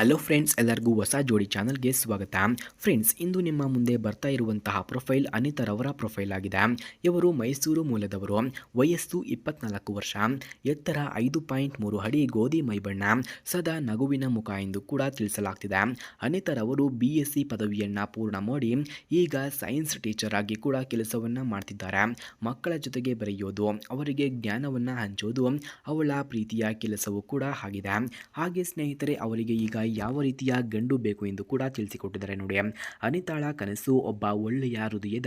Hello friends, ಎಲ್ಲರಿಗೂ ಹೊಸ ಜೋಡಿ ಚಾನಲ್ಗೆ ಸ್ವಾಗತ. ಫ್ರೆಂಡ್ಸ್, ಇಂದು ನಿಮ್ಮ ಮುಂದೆ ಬರ್ತಾ ಇರುವಂತಹ ಪ್ರೊಫೈಲ್ ಅನಿತರವರ ಪ್ರೊಫೈಲ್ ಆಗಿದೆ. ಇವರು ಮೈಸೂರು ಮೂಲದವರು. ವಯಸ್ಸು ಇಪ್ಪತ್ನಾಲ್ಕು ವರ್ಷ. ಎತ್ತರ ಐದು ಪಾಯಿಂಟ್ ಮೂರು ಅಡಿ ಗೋಧಿ ಮೈಬಣ್ಣ ಸದಾ ನಗುವಿನ ಮುಖ ಎಂದು ಕೂಡ ತಿಳಿಸಲಾಗ್ತಿದೆ. ಅನಿತರವರು ಬಿ ಎಸ್ ಸಿ ಪದವಿಯನ್ನು ಪೂರ್ಣ ಮಾಡಿ ಈಗ ಸೈನ್ಸ್ ಟೀಚರ್ ಆಗಿ ಕೂಡ ಕೆಲಸವನ್ನು ಮಾಡ್ತಿದ್ದಾರೆ. ಮಕ್ಕಳ ಜೊತೆಗೆ ಬರೆಯೋದು, ಅವರಿಗೆ ಜ್ಞಾನವನ್ನು ಹಂಚೋದು ಅವಳ ಪ್ರೀತಿಯ ಕೆಲಸವೂ ಕೂಡ ಆಗಿದೆ. ಹಾಗೆ ಸ್ನೇಹಿತರೆ, ಅವರಿಗೆ ಈಗ ಯಾವ ರೀತಿಯ ಗಂಡು ಬೇಕು ಎಂದು ಕೂಡ ತಿಳಿಸಿಕೊಟ್ಟಿದ್ದಾರೆ ನೋಡಿ. ಅನಿತಾಳ ಕನಸು ಒಬ್ಬ ಒಳ್ಳೆಯ ಹೃದಯದ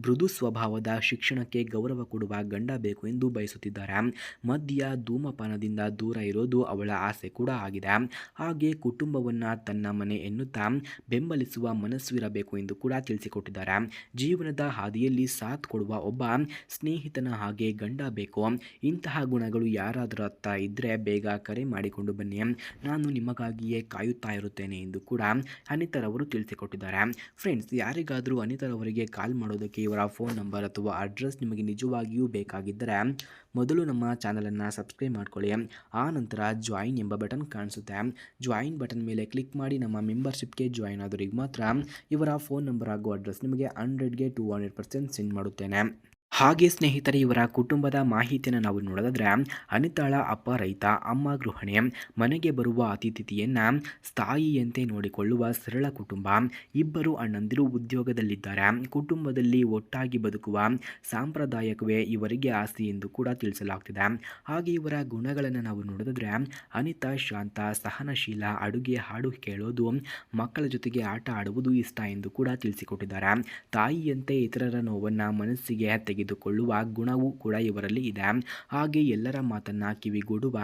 ಮೃದು ಸ್ವಭಾವದ ಶಿಕ್ಷಣಕ್ಕೆ ಗೌರವ ಕೊಡುವ ಗಂಡ ಬೇಕು ಎಂದು ಬಯಸುತ್ತಿದ್ದಾರೆ. ಮದ್ಯ ಧೂಮಪಾನದಿಂದ ದೂರ ಇರೋದು ಅವಳ ಆಸೆ ಕೂಡ ಆಗಿದೆ. ಹಾಗೆ ಕುಟುಂಬವನ್ನು ತನ್ನ ಮನೆ ಎನ್ನುತ್ತಾ ಬೆಂಬಲಿಸುವ ಮನಸ್ಸಿರಬೇಕು ಎಂದು ಕೂಡ ತಿಳಿಸಿಕೊಟ್ಟಿದ್ದಾರೆ. ಜೀವನದ ಹಾದಿಯಲ್ಲಿ ಸಾಥ್ ಕೊಡುವ ಒಬ್ಬ ಸ್ನೇಹಿತನ ಹಾಗೆ ಗಂಡ ಬೇಕು. ಇಂತಹ ಗುಣಗಳು ಯಾರಾದರೂ ಹತ್ತ ಇದ್ದರೆ ಬೇಗ ಕರೆ ಮಾಡಿಕೊಂಡು ಬನ್ನಿ. ನಾನು ನಿಮಗಾಗಿಯೇ ಕಾಯುತ್ತಾ ಇರುತ್ತೇನೆ ಎಂದು ಕೂಡ ಅನಿತರವರು ತಿಳಿಸಿಕೊಟ್ಟಿದ್ದಾರೆ. ಫ್ರೆಂಡ್ಸ್ ಯಾರಿಗಾದರೂ ಅನಿತರವರಿಗೆ ಕಾಲ್ ಮಾಡೋದಕ್ಕೆ ಇವರ ಫೋನ್ ನಂಬರ್ ಅಥವಾ ಅಡ್ರೆಸ್ ನಿಮಗೆ ನಿಜವಾಗಿಯೂ ಬೇಕಾಗಿದ್ದರೆ ಮೊದಲು ನಮ್ಮ ಚಾನಲನ್ನು ಸಬ್ಸ್ಕ್ರೈಬ್ ಮಾಡ್ಕೊಳ್ಳಿ. ಆ ನಂತರ ಜಾಯಿನ್ ಎಂಬ ಬಟನ್ ಕಾಣಿಸುತ್ತೆ. ಜಾಯಿನ್ ಬಟನ್ ಮೇಲೆ ಕ್ಲಿಕ್ ಮಾಡಿ ನಮ್ಮ ಮೆಂಬರ್ಶಿಪ್ಗೆ ಜಾಯಿನ್ ಆದವರಿಗೆ ಮಾತ್ರ ಇವರ ಫೋನ್ ನಂಬರ್ ಹಾಗೂ ಅಡ್ರೆಸ್ ನಿಮಗೆ ಹಂಡ್ರೆಡ್ಗೆ ಟು ಹಂಡ್ರೆಡ್ ಪರ್ಸೆಂಟ್ ಸೆಂಡ್ ಮಾಡುತ್ತೇನೆ. ಹಾಗೆ ಸ್ನೇಹಿತರೆ, ಇವರ ಕುಟುಂಬದ ಮಾಹಿತಿಯನ್ನು ನಾವು ನೋಡೋದಾದ್ರೆ, ಅನಿತಾಳ, ಅಪ್ಪ, ರೈತ, ಅಮ್ಮ, ಗೃಹಿಣಿ, ಮನೆಗೆ ಬರುವ ಅತಿಥಿಯನ್ನು ಸ್ಥಾಯಿಯಂತೆ ನೋಡಿಕೊಳ್ಳುವ ಸರಳ ಕುಟುಂಬ, ಇಬ್ಬರು ಅಣ್ಣಂದಿರು ಉದ್ಯೋಗದಲ್ಲಿದ್ದಾರೆ. ಕುಟುಂಬದಲ್ಲಿ ಒಟ್ಟಾಗಿ ಬದುಕುವ ಸಾಂಪ್ರದಾಯಕವೇ ಇವರಿಗೆ ಆಸ್ತಿ ಎಂದು ಕೂಡ ತಿಳಿಸಲಾಗ್ತಿದೆ. ಹಾಗೆ ಇವರ ಗುಣಗಳನ್ನು ನಾವು ನೋಡೋದಾದ್ರೆ, ಅನಿತಾ ಶಾಂತ, ಸಹನಶೀಲ, ಅಡುಗೆ, ಹಾಡು ಕೇಳೋದು, ಮಕ್ಕಳ ಜೊತೆಗೆ ಆಟ ಆಡುವುದು ಇಷ್ಟ ಎಂದು ಕೂಡ ತಿಳಿಸಿಕೊಟ್ಟಿದ್ದಾರೆ. ತಾಯಿಯಂತೆ ಇತರರ ನೋವನ್ನು ಮನಸ್ಸಿಗೆ ತೆಗೆದುಕೊಳ್ಳುವ ಗುಣವೂ ಕೂಡ ಇವರಲ್ಲಿ ಇದೆ. ಹಾಗೆ ಎಲ್ಲರ ಮಾತನ್ನ ಕಿವಿಗೂಡುವ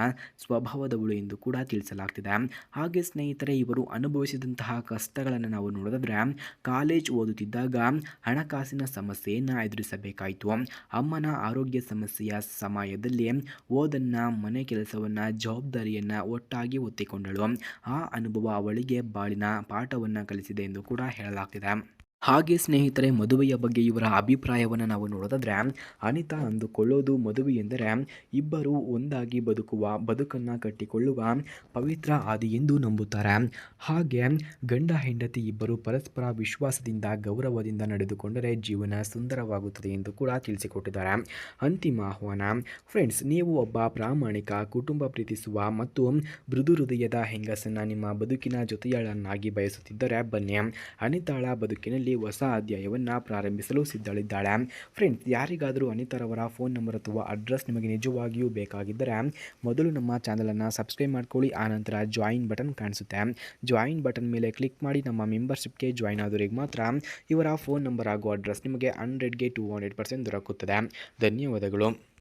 ಸ್ವಭಾವದವಳು ಎಂದು ಕೂಡ ತಿಳಿಸಲಾಗ್ತಿದೆ. ಹಾಗೆ ಸ್ನೇಹಿತರೆ, ಇವರು ಅನುಭವಿಸಿದಂತಹ ಕಷ್ಟಗಳನ್ನು ನಾವು ನೋಡಿದ್ರೆ ಕಾಲೇಜ್ ಓದುತ್ತಿದ್ದಾಗ ಹಣಕಾಸಿನ ಸಮಸ್ಯೆಯನ್ನು ಎದುರಿಸಬೇಕಾಯಿತು. ಅಮ್ಮನ ಆರೋಗ್ಯ ಸಮಸ್ಯೆಯ ಸಮಯದಲ್ಲಿ ಓದನ್ನ, ಮನೆ ಕೆಲಸವನ್ನು, ಜವಾಬ್ದಾರಿಯನ್ನು ಒಟ್ಟಾಗಿ ಒತ್ತಿಕೊಂಡಳು ಆ ಅನುಭವ ಅವಳಿಗೆ ಬಾಳಿನ ಪಾಠವನ್ನು ಕಲಿಸಿದೆ ಎಂದು ಕೂಡ ಹೇಳಲಾಗ್ತಿದೆ. ಹಾಗೆ ಸ್ನೇಹಿತರೆ, ಮದುವೆಯ ಬಗ್ಗೆ ಇವರ ಅಭಿಪ್ರಾಯವನ್ನು ನಾವು ನೋಡೋದಾದರೆ, ಅನಿತಾ ಅಂದುಕೊಳ್ಳೋದು ಮದುವೆ ಎಂದರೆ, ಇಬ್ಬರು ಒಂದಾಗಿ ಬದುಕುವ, ಬದುಕನ್ನು ಕಟ್ಟಿಕೊಳ್ಳುವ ಪವಿತ್ರ ಆದಿ ಎಂದು ನಂಬುತ್ತಾರೆ. ಹಾಗೆ ಗಂಡ, ಹೆಂಡತಿ ಇಬ್ಬರು ಪರಸ್ಪರ ವಿಶ್ವಾಸದಿಂದ, ಗೌರವದಿಂದ ನಡೆದುಕೊಂಡರೆ ಜೀವನ ಸುಂದರವಾಗುತ್ತದೆ ಎಂದು ಕೂಡ ತಿಳಿಸಿಕೊಟ್ಟಿದ್ದಾರೆ. ಅಂತಿಮ ಆಹ್ವಾನ, ಫ್ರೆಂಡ್ಸ್, ನೀವು ಒಬ್ಬ ಪ್ರಾಮಾಣಿಕ, ಕುಟುಂಬ ಪ್ರೀತಿಸುವ ಮತ್ತು ಮೃದು ಹೃದಯದ ಹೆಂಗಸನ್ನು ನಿಮ್ಮ ಬದುಕಿನ ಜೊತೆಯಾಳನ್ನಾಗಿ ಬಯಸುತ್ತಿದ್ದರೆ ಬನ್ನಿ. ಅನಿತಾಳ ಬದುಕಿನಲ್ಲಿ ಹೊಸ ಅಧ್ಯಾಯವನ್ನು ಪ್ರಾರಂಭಿಸಲು ಸಿದ್ಧಳಿದ್ದಾಳೆ. ಫ್ರೆಂಡ್ಸ್ ಯಾರಿಗಾದರೂ ಅನಿತರವರ ಫೋನ್ ನಂಬರ್ ಅಥವಾ ಅಡ್ರೆಸ್ ನಿಮಗೆ ನಿಜವಾಗಿಯೂ ಬೇಕಾಗಿದ್ದರೆ, ಮೊದಲು ನಮ್ಮ ಚಾನಲನ್ನು ಸಬ್ಸ್ಕ್ರೈಬ್ ಮಾಡ್ಕೊಳ್ಳಿ ಆನಂತರ ಜಾಯಿನ್ ಬಟನ್ ಕಾಣಿಸುತ್ತೆ. ಜಾಯಿನ್ ಬಟನ್ ಮೇಲೆ ಕ್ಲಿಕ್ ಮಾಡಿ ನಮ್ಮ ಮೆಂಬರ್ಶಿಪ್ಗೆ ಜಾಯಿನ್ ಆದವರಿಗೆ ಮಾತ್ರ ಇವರ ಫೋನ್ ನಂಬರ್ ಹಾಗೂ ಅಡ್ರೆಸ್ ನಿಮಗೆ ಹಂಡ್ರೆಡ್ಗೆ ಟು ಹಂಡ್ರೆಡ್ ಪರ್ಸೆಂಟ್ ದೊರಕುತ್ತದೆ. ಧನ್ಯವಾದಗಳು.